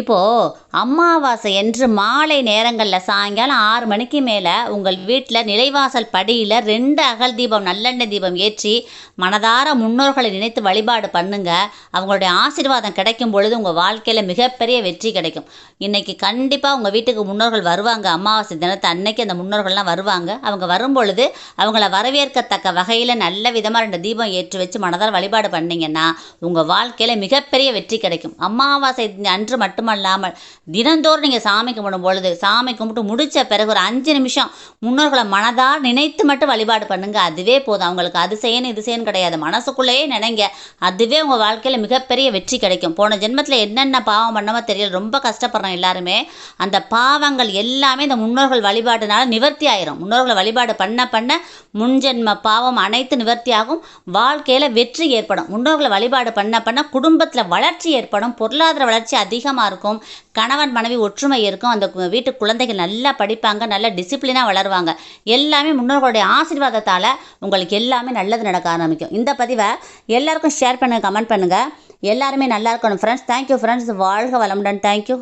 இப்போது அமாவாசை என்று மாலை நேரங்களில் சாயங்காலம் ஆறு மணிக்கு மேலே உங்கள் வீட்டில் நிலைவாசல் படியில் ரெண்டு அகல் தீபம் நல்லெண்ணெய் தீபம் ஏற்றி மனதார முன்னோர்களை நினைத்து வழிபாடு பண்ணுங்க. அவங்களுடைய ஆசீர்வாதம் கிடைக்கும் பொழுது உங்கள் வாழ்க்கையில் மிகப்பெரிய வெற்றி கிடைக்கும். இன்றைக்கி கண்டிப்பாக உங்கள் வீட்டுக்கு முன்னோர்கள் வருவாங்க. அமாவாசை தினத்தை அன்னைக்கு அந்த முன்னோர்கள்லாம் வருவாங்க. அவங்க வரும் பொழுது அவங்கள வரவேற்கத்தக்க வகையில் நல்ல விதமாக ரெண்டு தீபம் ஏற்றி வச்சு மனதார வழிபாடு பண்ணீங்கன்னா உங்கள் வாழ்க்கையில் மிகப்பெரிய வெற்றி கிடைக்கும். அமாவாசை அன்று மட்டுமல்லாமல் தினந்தோறும் நீங்கள் சாமி கும்பிடும் பொழுது சாமி கும்பிட்டு முடிச்ச பிறகு ஒரு அஞ்சு நிமிஷம் முன்னோர்களை மனதார் நினைத்து மட்டும் வழிபாடு பண்ணுங்க. அதுவே போதும். அவங்களுக்கு அது செய்யணும் இது செய்யணும் கிடையாது. மனசுக்குள்ளேயே நினைங்க. அதுவே உங்கள் வாழ்க்கையில் மிகப்பெரிய வெற்றி கிடைக்கும். போன ஜென்மத்தில் என்னென்ன பாவம் பண்ணமோ தெரியல. ரொம்ப கஷ்டப்படுறோம் எல்லாருமே. அந்த பாவங்கள் எல்லாமே இந்த முன்னோர்கள் வழிபாடுனால நிவர்த்தி ஆயிரும். முன்னோர்களை வழிபாடு பண்ண பண்ண முன்ஜென்ம பாவம் அனைத்து நிவர்த்தியாகும். வாழ்க்கையில் வெற்றி ஏற்படும். முன்னோர்களை வழிபாடு பண்ண பண்ண குடும்பத்தில் வளர்ச்சி ஏற்படும். பொருளாதார வளர்ச்சி அதிகமாக இருக்கும். கணவன் மனைவி ஒற்றுமை இருக்கும். அந்த வீட்டு குழந்தைகள் நல்லா படிப்பாங்க நல்லா டிசிப்ளினாக வளருவாங்க. எல்லாமே முன்னோர்களுடைய ஆசீர்வாதத்தால் உங்களுக்கு எல்லாமே நல்லது நடக்க ஆரம்பிக்கும். இந்த பதிவை எல்லாருக்கும் ஷேர் பண்ணுங்கள் கமெண்ட் பண்ணுங்கள் எல்லாருமே நல்லா இருக்கணும் ஃப்ரெண்ட்ஸ் தேங்க்யூ ஃப்ரெண்ட்ஸ் வாழ்க வளமுடன். தேங்க்யூ